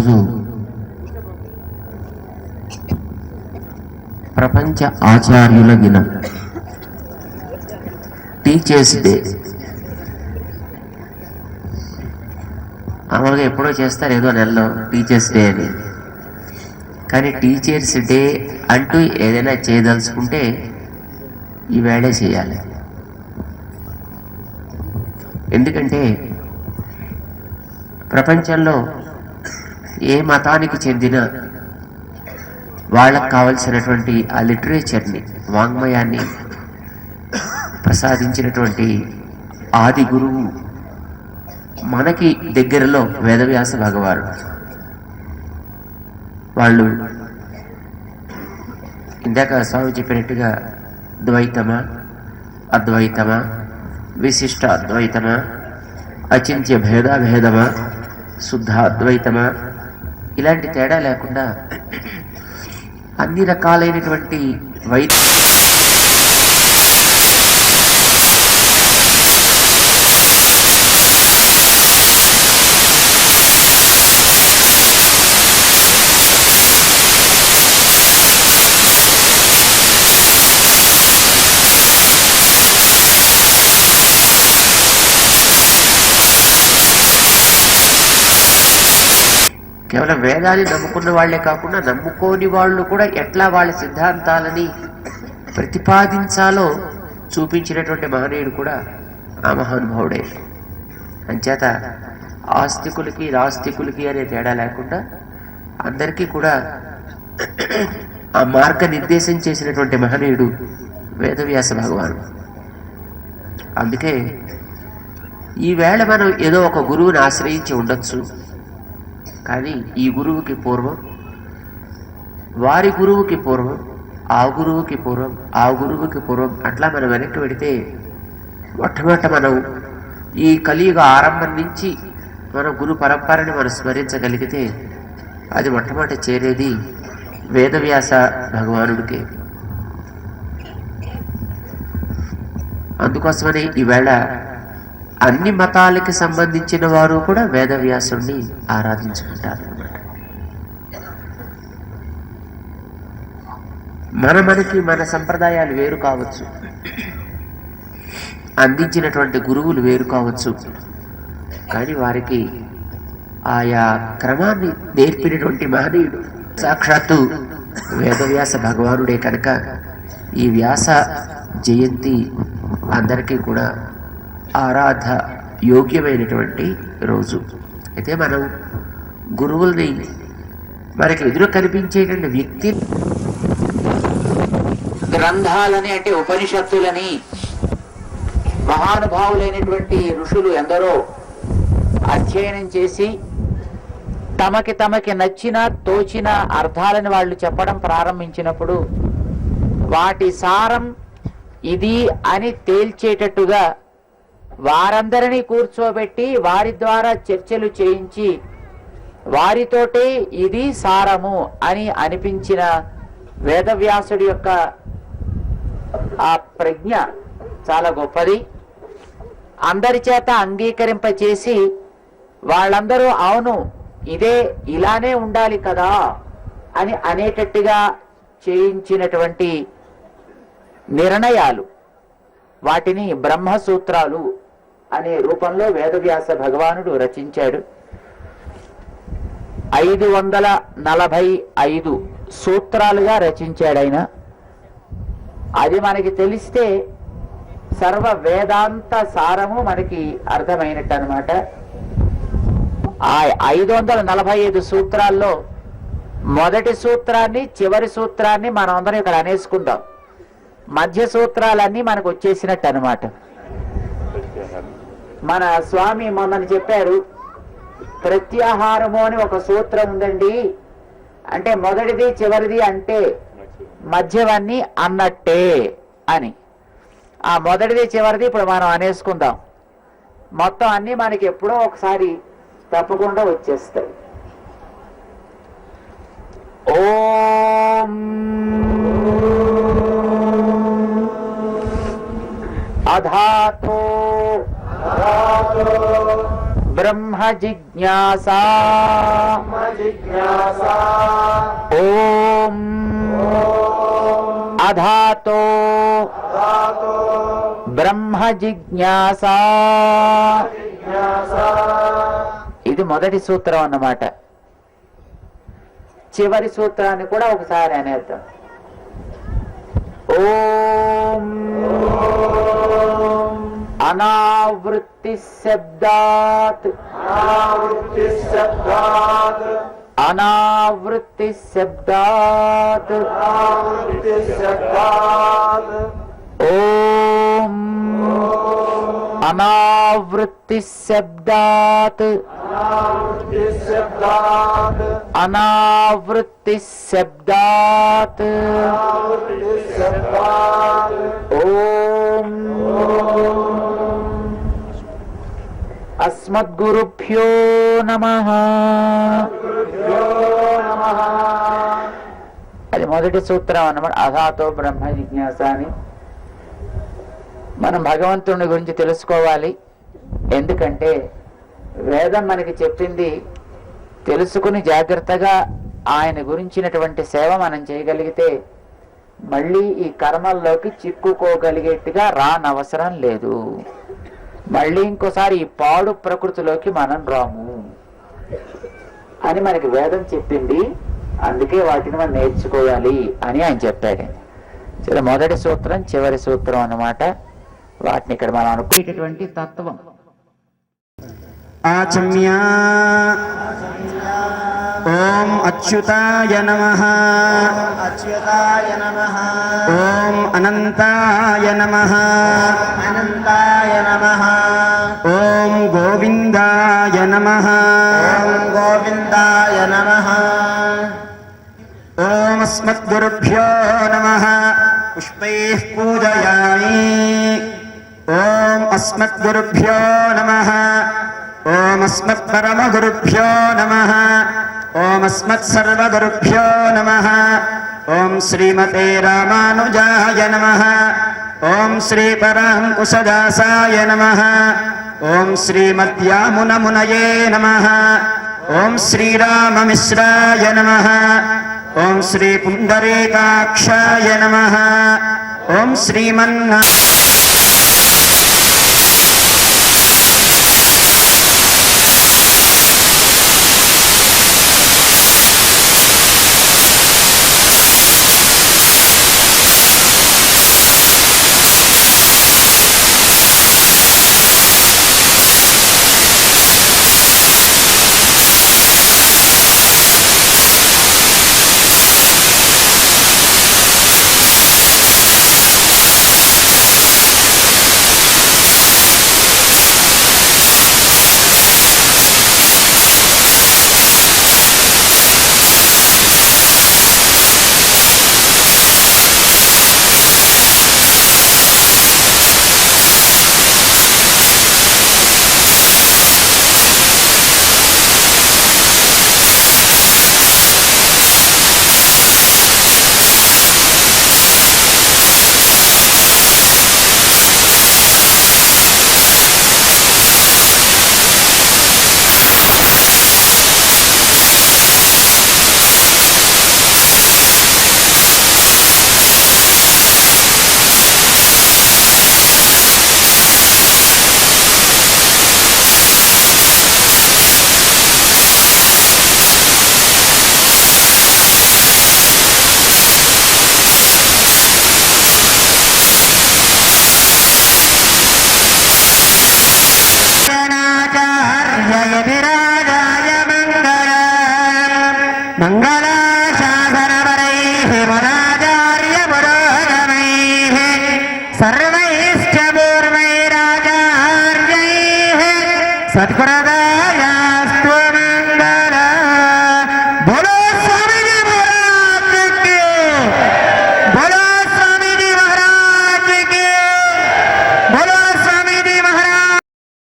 ఈరోజు ప్రపంచ ఆచార్యుల దినం. Teachers day. మామూలుగా ఎప్పుడో చేస్తారు ఏదో నెలలో టీచర్స్ డే అని. కానీ టీచర్స్ డే అంటూ ఏదైనా చేయదలుచుకుంటే ఈవేళే చేయాలి. ఎందుకంటే ప్రపంచంలో ఏ మతానికి చెందిన వాళ్ళకు కావలసినటువంటి ఆ లిటరేచర్ని వాంగ్మయాన్ని ప్రసాదించినటువంటి ఆది గురువు మనకి దగ్గరలో వేదవ్యాస భగవారు వాళ్ళు ఇందాక స్వామి చెప్పినట్టుగా ద్వైతమా అద్వైతమా విశిష్ట అద్వైతమా అచింత్య భేదాభేదమా శుద్ధ అద్వైతమా ఇలాంటి తేడా లేకుండా అన్ని రకాలైనటువంటి వైద్య కేవలం వేదాన్ని నమ్ముకున్న వాళ్ళే కాకుండా నమ్ముకోని వాళ్ళు కూడా ఎట్లా వాళ్ళ సిద్ధాంతాలని ప్రతిపాదించాలో చూపించినటువంటి మహనీయుడు కూడా ఆ మహానుభావుడే. అంచేత ఆస్తికులకి రాస్తికులకి అనే తేడా లేకుండా అందరికీ కూడా ఆ మార్గ నిర్దేశం చేసినటువంటి మహనీయుడు వేదవ్యాస భగవాను. అందుకే ఈవేళ మనం ఏదో ఒక గురువుని ఆశ్రయించి ఉండొచ్చు. కానీ ఈ గురువుకి పూర్వం వారి గురువుకి పూర్వం ఆ గురువుకి పూర్వం ఆ గురువుకి పూర్వం అట్లా మనం వెనక్కి పెడితే మొట్టమొదట మనం ఈ కలియుగ ఆరంభం నుంచి మన గురు పరంపరని మనం స్మరించగలిగితే అది మొట్టమొదట చేరేది వేదవ్యాస భగవానుడికే. అందుకోసమని ఈవేళ అన్ని మతాలకి సంబంధించిన వారు కూడా వేదవ్యాసుడిని ఆరాధించుకుంటారు. అన్నమాట మన మనకి మన సంప్రదాయాలు వేరు కావచ్చు. అందించినటువంటి గురువులు వేరు కావచ్చు. కానీ వారికి ఆయా క్రమాన్ని నేర్పినటువంటి మహనీయుడు సాక్షాత్తు వేదవ్యాస భగవానుడే కనుక ఈ వ్యాస జయంతి అందరికీ కూడా ఆరాధ యోగ్యమైనటువంటి రోజు. అయితే మనం గురువుల్ని మనకి ఎదురు కనిపించేటువంటి వ్యక్తి గ్రంథాలని అంటే ఉపనిషత్తులని మహానుభావులైనటువంటి ఋషులు ఎందరో అధ్యయనం చేసి తమకి తమకి నచ్చిన తోచిన అర్థాలని వాళ్ళు చెప్పడం ప్రారంభించినప్పుడు వాటి సారం ఇది అని తేల్చేటట్టుగా వారందరినీ కూర్చోబెట్టి వారి ద్వారా చర్చలు చేయించి వారితోటే ఇది సారము అని అనిపించిన వేదవ్యాసుడి యొక్క ఆ ప్రజ్ఞ చాలా గొప్పది. అందరి చేత అంగీకరింపచేసి వాళ్ళందరూ అవును ఇదే ఇలానే ఉండాలి కదా అని అనేటట్టుగా చేయించినటువంటి నిర్ణయాలు. వాటిని బ్రహ్మసూత్రాలు అనే రూపంలో వేదవ్యాస భగవానుడు రచించాడు. ఐదు వందల నలభై ఐదు సూత్రాలుగా రచించాడు ఆయన. అది మనకి తెలిస్తే సర్వ వేదాంత సారము మనకి అర్థమైనట్టు అనమాట ఆ ఐదు వందల నలభై ఐదు సూత్రాల్లో మొదటి సూత్రాన్ని చివరి సూత్రాన్ని మనం అందరం ఇక్కడ అనేసుకుందాం. మధ్య సూత్రాలన్నీ మనకు వచ్చేసినట్టు అనమాట మన స్వామి మొన్నని చెప్పారు ప్రత్యాహారము అని ఒక సూత్రం ఉందండి. అంటే మొదటిది చివరిది అంటే మధ్యవన్నీ అన్నట్టే అని. ఆ మొదటిది చివరిది ఇప్పుడు మనం అనేసుకుందాం. మొత్తం అన్ని మనకి ఎప్పుడో ఒకసారి తప్పకుండా వచ్చేస్తాయి. ఓం. అధాతో బ్రహ్మ జిజ్ఞాసా. ఓం అధాతో బ్రహ్మ జిజ్ఞాసా. ఇది మొదటి సూత్రం అన్నమాట. చివరి సూత్రాన్ని కూడా ఒకసారి అనేద్దాం. ఓం అనావృత్తి శబ్దాత్. అనావృత్తి శబ్దాత్. ఓం అనావృత్తి శబ్దాత్. అనావృత్తి శబ్దాత్. ఓం అస్మద్గురుభ్యో నమ అది మొదటి సూత్రం అన్నమాట. అథాతో బ్రహ్మ జిజ్ఞాస అని. మనం భగవంతుని గురించి తెలుసుకోవాలి. ఎందుకంటే వేదం మనకి చెప్పింది తెలుసుకుని జాగ్రత్తగా ఆయన గురించినటువంటి సేవ మనం చేయగలిగితే మళ్ళీ ఈ కర్మల్లోకి చిక్కుకోగలిగేట్టుగా రానవసరం లేదు. మళ్ళీ ఇంకోసారి ఈ పాడు ప్రకృతిలోకి మనం రాము. అని మనకి వేదం చెప్పింది. అందుకే వాటిని మనం నేర్చుకోవాలి అని ఆయన చెప్పాడు. సరే మొదటి సూత్రం చివరి సూత్రం అన్నమాట. వాటిని ఇక్కడ మనం అనుకునేటటువంటి తత్వం. ఆచమ్య. ఓం అచ్యుతాయ నమ. అచ్యుతాయ నమ. ఓం అనంతాయ నమ. అనంతాయ నమ. ఓం గోవిందాయ నమ. గోవిందాయ నమ. ఓం అస్మద్గురుభ్యో నమ. పుష్పై పూజయామి. ఓం అస్మద్గురుభ్యో నమ. ఓం అస్మత్పరమగురుభ్యో నమ. ఓం అస్మత్సర్వగురుభ్యో నమ. ఓం శ్రీమతే రామానుజాయ నమ. ఓం శ్రీ పరాంకుశదాసాయ నమ. ఓం శ్రీమద్యామునమునయే నమ. ఓం శ్రీరామమిశ్రాయ నమ. ఓం శ్రీ పుండరీకాక్షాయ నమ. ఓం శ్రీమన్నా గణాచార్యయతిరాజాయ మంగళం. మంగళాశాసనపరైః మురాచార్య పురోగమైః సర్వైశ్చ పూర్వైరాచార్యైః సత్కుర